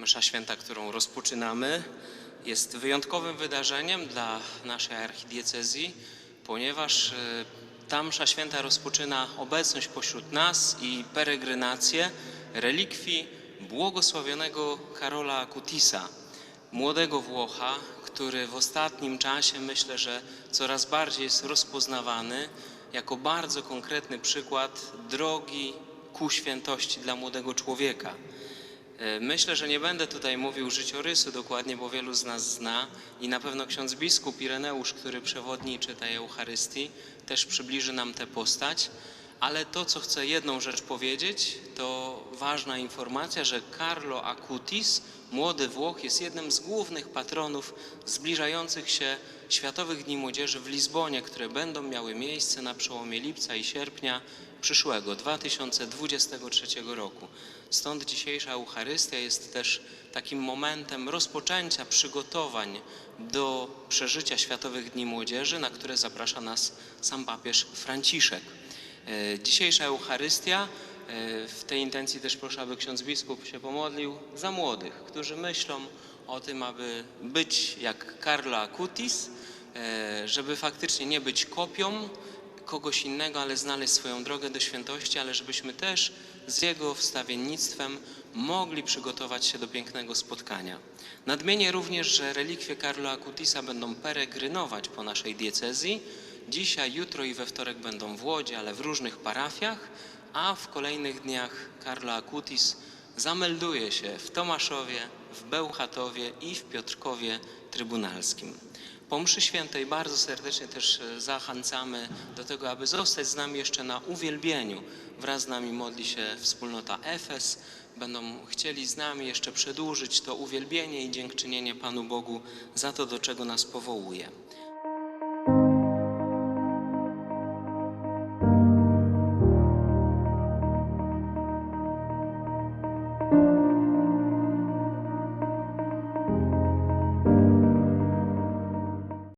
Msza święta, którą rozpoczynamy, jest wyjątkowym wydarzeniem dla naszej archidiecezji, ponieważ e, ta msza święta rozpoczyna obecność pośród nas i peregrinację relikwii błogosławionego Karola Akutisa, młodego Włocha, który w ostatnim czasie myślę, że coraz bardziej jest rozpoznawany jako bardzo konkretny przykład drogi ku świętości dla młodego człowieka. E, Myślę, że nie będę tutaj mówił życiorysu dokładnie, bo wielu z nas zna i na pewno ksiądz biskup Ireneusz, który przewodniczy tej Eucharystii, też przybliży nam tę postać. Ale to, co chcę jedną rzecz powiedzieć, to ważna informacja, że Carlo Acutis, młody Włoch, jest jednym z głównych patronów zbliżających się Światowych Dni Młodzieży w Lizbonie, które będą miały miejsce na przełomie lipca i sierpnia przyszłego 2023 roku. Stąd dzisiejsza Eucharystia jest też takim momentem rozpoczęcia przygotowań do przeżycia Światowych Dni Młodzieży, na które zaprasza nas sam papież Franciszek. E, Dzisiejsza Eucharystia, e, w tej intencji też proszę, aby ksiądz biskup się pomodlił za młodych, którzy myślą o tym, aby być jak Carlo Acutis, e, żeby faktycznie nie być kopią kogoś innego, ale znaleźć swoją drogę do świętości, ale żebyśmy też z jego wstawiennictwem mogli przygotować się do pięknego spotkania. Nadmienię również, że relikwie Carlo Acutisa będą peregrynować po naszej diecezji. Dzisiaj, jutro i we wtorek będą w Łodzi, ale w różnych parafiach, a w kolejnych dniach Carlo Acutis zamelduje się w Tomaszowie, w Bełchatowie i w Piotrkowie Trybunalskim. Po mszy świętej bardzo serdecznie też e, zachęcamy do tego, aby zostać z nami jeszcze na uwielbieniu. Wraz z nami modli się wspólnota Efes. Będą chcieli z nami jeszcze przedłużyć to uwielbienie i dziękczynienie Panu Bogu za to, do czego nas powołuje.